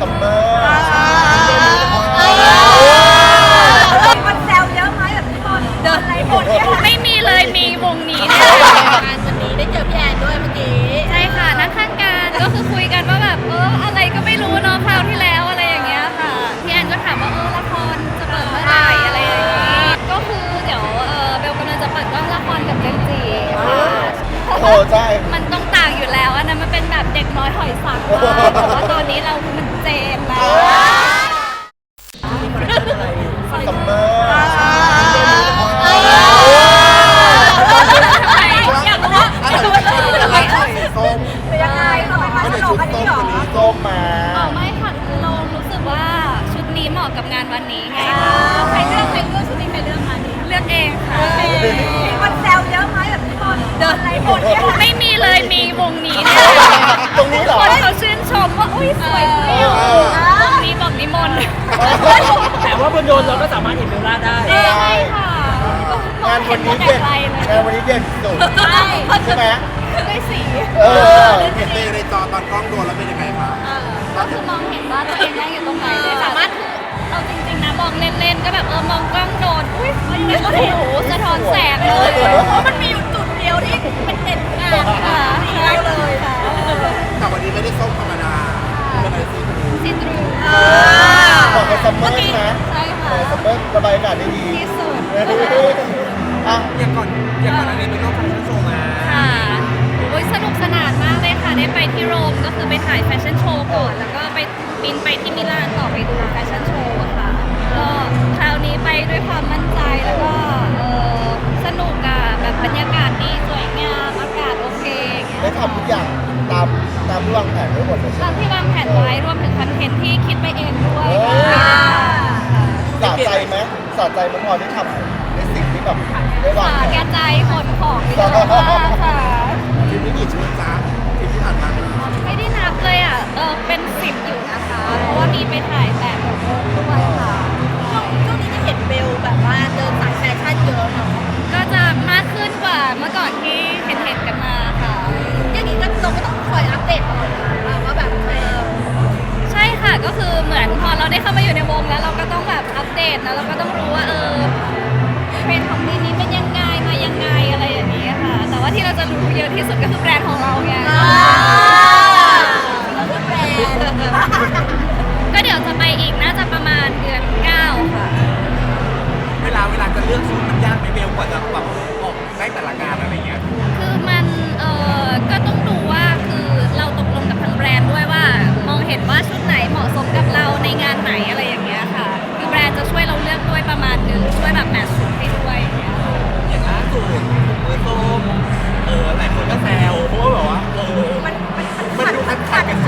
ซัมเมอร์มันแซวเยอะไหมแบบพี่บอลเดินอะไรหมดเนี่ยไม่มีเลยมีวงนี้เนี่ยงานวันนี้ได้เจอพี่แอนด้วยเมื่อกี้ใช่ค่ะนั่งข้างกันก็คือคุยกันว่าแบบเอออะไรก็ไม่รู้เนาะคราวที่แล้วอะไรอย่างเงี้ยค่ะพี่แอนก็ถามว่าเออละครจะเปิดเมื่อไหร่อะไรอย่างงี้ก็คือเดี๋ยวเออเบลกำลังจะเปิดกล้องละครกับเจมส์จีค่ะโอ้ใช่มันต้องต่างอยู่แล้วอันนั้นมันเป็นแบบเด็กน้อยหอยสังมากแต่ว่าตอนนี้เรามัน เลยงานวันนี้เด่นสุดใช่ใช่ไหมด้วยสีเออเห็นในในจอตอนกล้องโดนแล้วเป็นยังไงคะก็คือมองเห็นว่าตัวเองนั่งอยู่ตรงไหนเลยสามารถคือเอาจริงๆนะมองเล่นๆก็แบบเออมองกล้องโดนอุ้ยโอ้โหสะท้อนแสงเลยเพราะมันมีอยู่ อะอย่างก่อนอย่างก่อนอันนี้เป็นรอบแฟชั่นโชว์มาค่ะโอ้ยสนุกสนานมากเลยค่ะ ได้ไปที่โรมก็คือไปถ่ายแฟชั่นโชว์ก่อน แล้วก็ไปบินไปที่มิลานต่อไปดูแฟชั่นโชว์อะค่ะ ก็คราวนี้ไปด้วยความมั่นใจแล้วก็เออสนุกอะแบบบรรยากาศดีสวยงามอากาศโอเคอย่างเงี้ยได้ทำทุกอย่างตามตามที่วางแผนไว้หมดเลยใช่ตามไหมที่วางแผนไว้รวมถึงคอนเทนต์ที่คิดไปเองด้วยเออค่ะ สะใจไหมสะใจไหมันพอที่ทำในสิ่งที่ แบบได้วางค่ะแผแกนใจขนของเยอะมากค่ะทีมนี้กี่ชุดจ้าทีมที่ผ่านมาไม่ได้นับเลยอะ เออเป็นสิบอยู่นะคะ เพราะว่ามีไปถ่ายแบบแบบด้วยค่ะช่วงช่วงนี้จะเห็นเบลแบบว่าเดินสายแฟชั่นเยอะเนาะก็จะมากขึ้นกว่าเมื่อก่อนที่เห็นเห็นๆกันมาค่ะ อย่างนี้ก็เราก็ต้องคอยอัปเดตตลอดเวลาว่าแบบเออใช่ค่ะก็คือเหมือนพอเราได้เข้ามาอยู่ในวงแล้วเราก็ต้องแบบอัปเดตนะเราก็ต้อง ว่าที่เราจะรู้เยอะที่สุดก็คือแบรนด์ของเราไง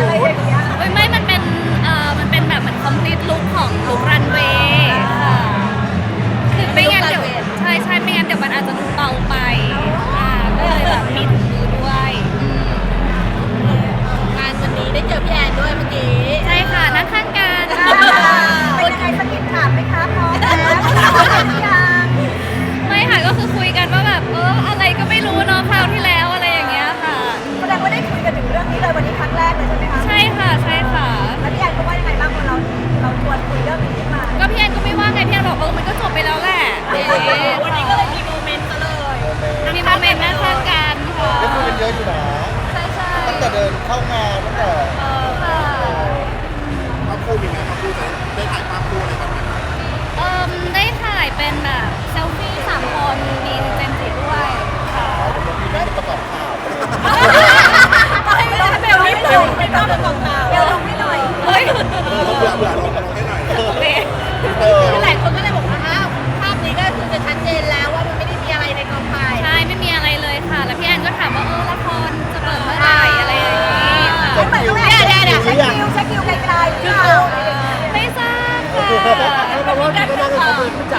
อะไรอย่างเงี้ยเอ้ยไม่มัน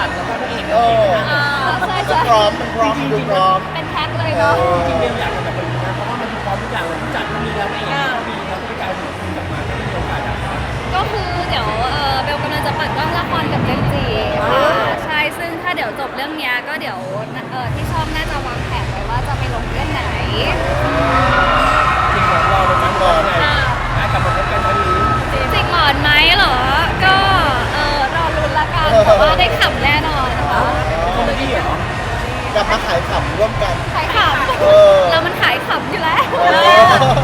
นผู้จัดแล้วก็พระเอกเอออ่าใช่มันใช่พร้อมมันพร้อมดูพร้อม เป็นแพ็คเลยเนาะ จริงๆเบลอยากจะ ร่วมกัน ขายขเออำเรามันขายขำอยู่แล้ว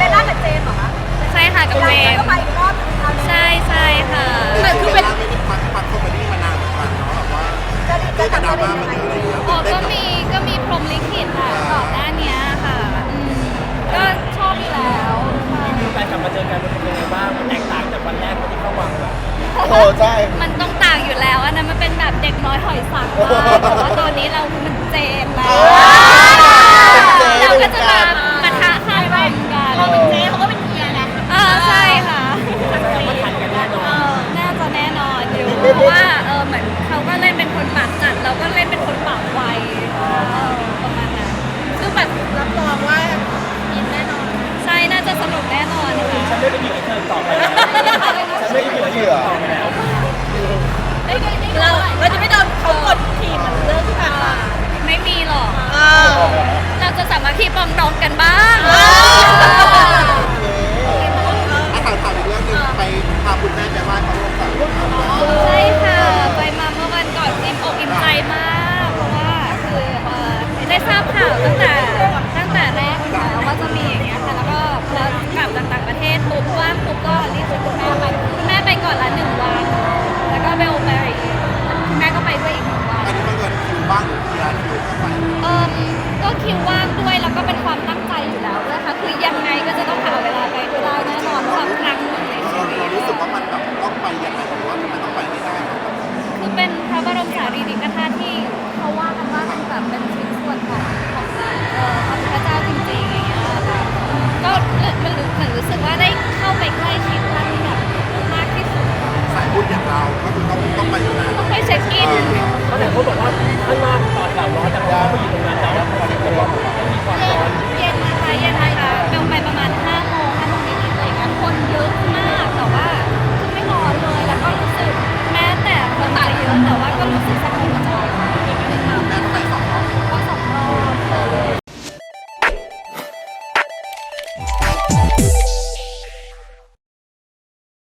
เป็นร่ากับเจมส์เหรอคะใช่ค่ะกับเจมย์ก็ไปอีกรอบใช่ใช่ค่ะแต่คือเป็นไม่ได้พักพักคอมเมดี้มานานเหมือนกันเนาะแบบว่าได้จะทำอะไรยังไง อ๋อก็มีก็มีพรหมลิขิตื่องที่ผ่านมาไม่มีหรอกเราจะสามารถพี่ปรองดองกันบ้าง อาหารถามอีกเรื่องหนึงไปพาคุณแม่ไปไหว้พระองค์ก่อน ใช่ค่ะ เขาบอกว่าข้างนองตอนแบงร้อนแต่ว่าเขาอยู่ตรงนั้นแล้ว